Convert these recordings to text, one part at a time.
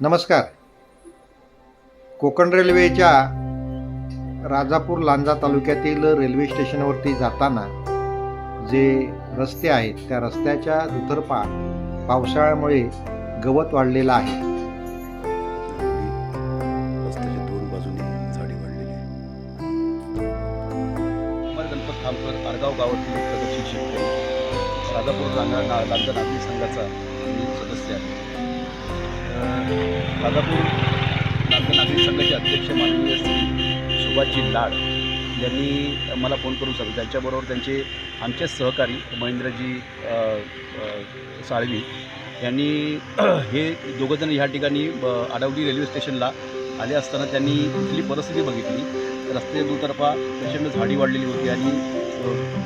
नमस्कार. कोकण रेल्वेच्या राजापूर लांजा तालुक्यातील रेल्वे स्टेशनवरती जाताना जे रस्ते आहेत त्या रस्त्याच्या दुतर्फा पावसाळ्यामुळे गवत वाढलेलं आहे. गणपत खामकर आरगाव गावातील शेतकरी. राजापूर लांजा ना लांजा नागरिक संघाचा मी सदस्य आहे. राजापूर नागरिक संघाचे अध्यक्ष माननीय श्री सुभाषजी लाड यांनी मला फोन करून सांगितलं. त्यांच्याबरोबर त्यांचे आमचे सहकारी महेंद्रजी साळवी यांनी हे दोघंजण ह्या ठिकाणी अ, आडवली रेल्वे स्टेशनला आले असताना त्यांनी इथली परिस्थिती बघितली. रस्ते दुतर्फा प्रचंड झाडी वाढलेली होती आणि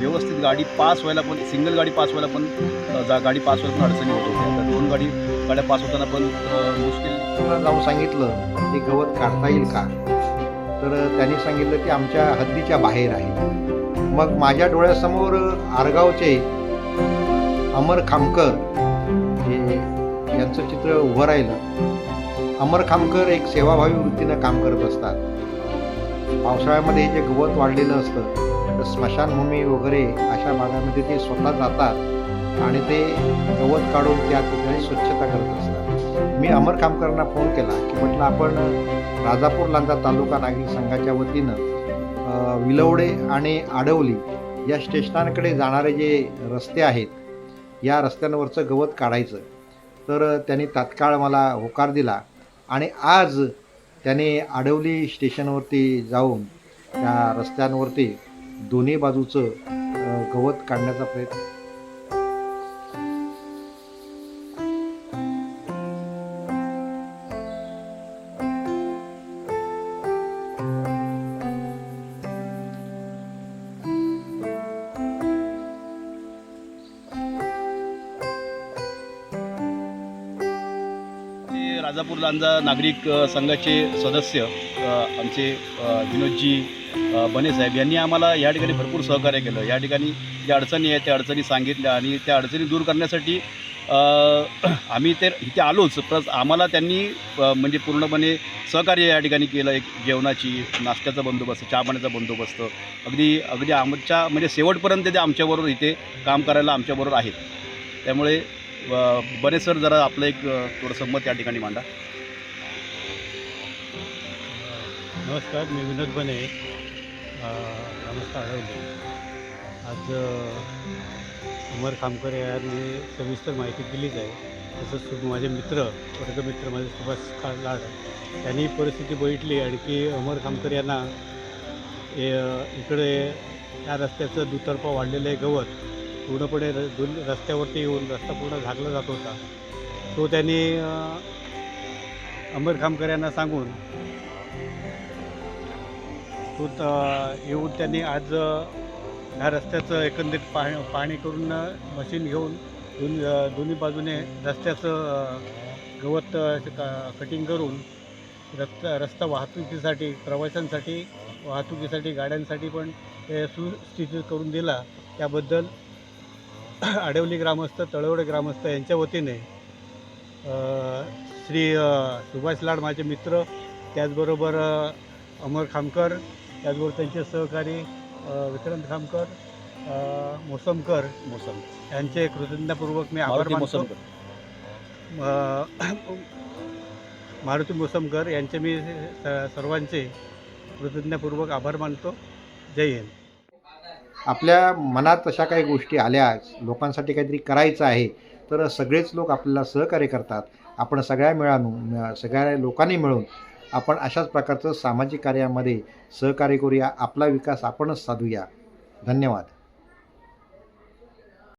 व्यवस्थित गाडी पास व्हायला पण सिंगल गाडी पास व्हायला पण जा गाडी पास व्हायला पण अडचणी होत होत्या. तर दोन गाडी गाड्या पास होताना पण मुश्किल जाऊन सांगितलं की गवत काढता येईल का? तर त्यांनी सांगितलं की आमच्या हद्दीच्या बाहेर आहे. मग माझ्या डोळ्यासमोर आरगावचे अमर खामकर हे यांचं चित्र उभं राहिलं. अमर खामकर एक सेवाभावी वृत्तीनं काम करत असतात. पावसाळ्यामध्ये हे जे गवत वाढलेलं असतं तर स्मशानभूमी वगैरे अशा भागामध्ये ते स्वतः जातात आणि ते गवत काढून त्या ठिकाणी स्वच्छता करत असतात. मी अमर कामकरांना फोन केला की म्हटलं आपण राजापूर लांजा तालुका नागरिक संघाच्या वतीनं विलवडे आणि आडवली या स्टेशनांकडे जाणारे जे रस्ते आहेत या रस्त्यांवरचं गवत काढायचं. तर त्यांनी तात्काळ मला होकार दिला आणि आज त्याने आडवली स्टेशनवरती जाऊन त्या रस्त्यांवरती दोन्ही बाजूचं गवत काढण्याचा प्रयत्न राजापूर लांजा नागरिक संघाचे सदस्य आमचे विनोदजी बने साहेब यांनी आम्हाला या ठिकाणी भरपूर सहकार्य केलं. या ठिकाणी ज्या अडचणी आहेत त्या अडचणी सांगितल्या आणि त्या अडचणी दूर करण्यासाठी आम्ही ते इथे आलोच. प्लस आम्हाला त्यांनी म्हणजे पूर्णपणे सहकार्य या ठिकाणी केलं. एक जेवणाची नाश्त्याचा बंदोबस्त चहा पाण्याचा बंदोबस्त. अगदी अगदी आमच्या म्हणजे शेवटपर्यंत ते आमच्याबरोबर इथे काम करायला आमच्याबरोबर आहेत. त्यामुळे अ, बने सर जरा आपलं एक थोडंसं मत या ठिकाणी मांडा. नमस्कार मी विनोद बने. नमस्कार आढळले. आज अमर खामकर यांनी सविस्तर माहिती दिलीच आहे. तसंच माझे मित्र वर्गमित्र माझे सुभाष लाड त्यांनी परिस्थिती बघितली. आणि की अमर खामकर यांना इकडे या रस्त्याचं दुतर्फा वाढलेलं आहे गवत. पूर्णपणे र दोन रस्त्यावरती येऊन रस्ता पूर्ण झाकला जात होता. तो त्यांनी अंबर खामकर यांना सांगून तो त- येऊन त्यांनी आज ह्या रस्त्याचं एकंदरीत पाह पाहणी करून मशीन घेऊन दोन दोन्ही बाजूने रस्त्याचं गवत कटिंग करून रस्ता रस्ता वाहतुकीसाठी प्रवाशांसाठी वाहतुकीसाठी गाड्यांसाठी पण ते सुस्थितीत करून दिला. त्याबद्दल आडवली ग्रामस्थ तळवडे ग्रामस्थ यांच्या वतीने श्री सुभाष लाड माझे मित्र त्याचबरोबर अमर खामकर त्याचबरोबर त्यांचे सहकारी विक्रांत खामकर मोसमकर मोसम यांचे कृतज्ञतापूर्वक मी आभार मानतो. मारुती मोसमकर यांचे मी सर्वांचे कृतज्ञतापूर्वक आभार मानतो. जय हिंद. आपल्या मनात अशा काही गोष्टी आल्या लोकांसाठी काहीतरी करायचं आहे तर सगळेच लोक आपल्याला सहकार्य करतात. आपण सगळ्या मिळून सगळ्या लोकांनी मिळून आपण अशाच प्रकारचं सामाजिक कार्यामध्ये सहकार्य करूया आपला विकास आपणच साधूया. धन्यवाद.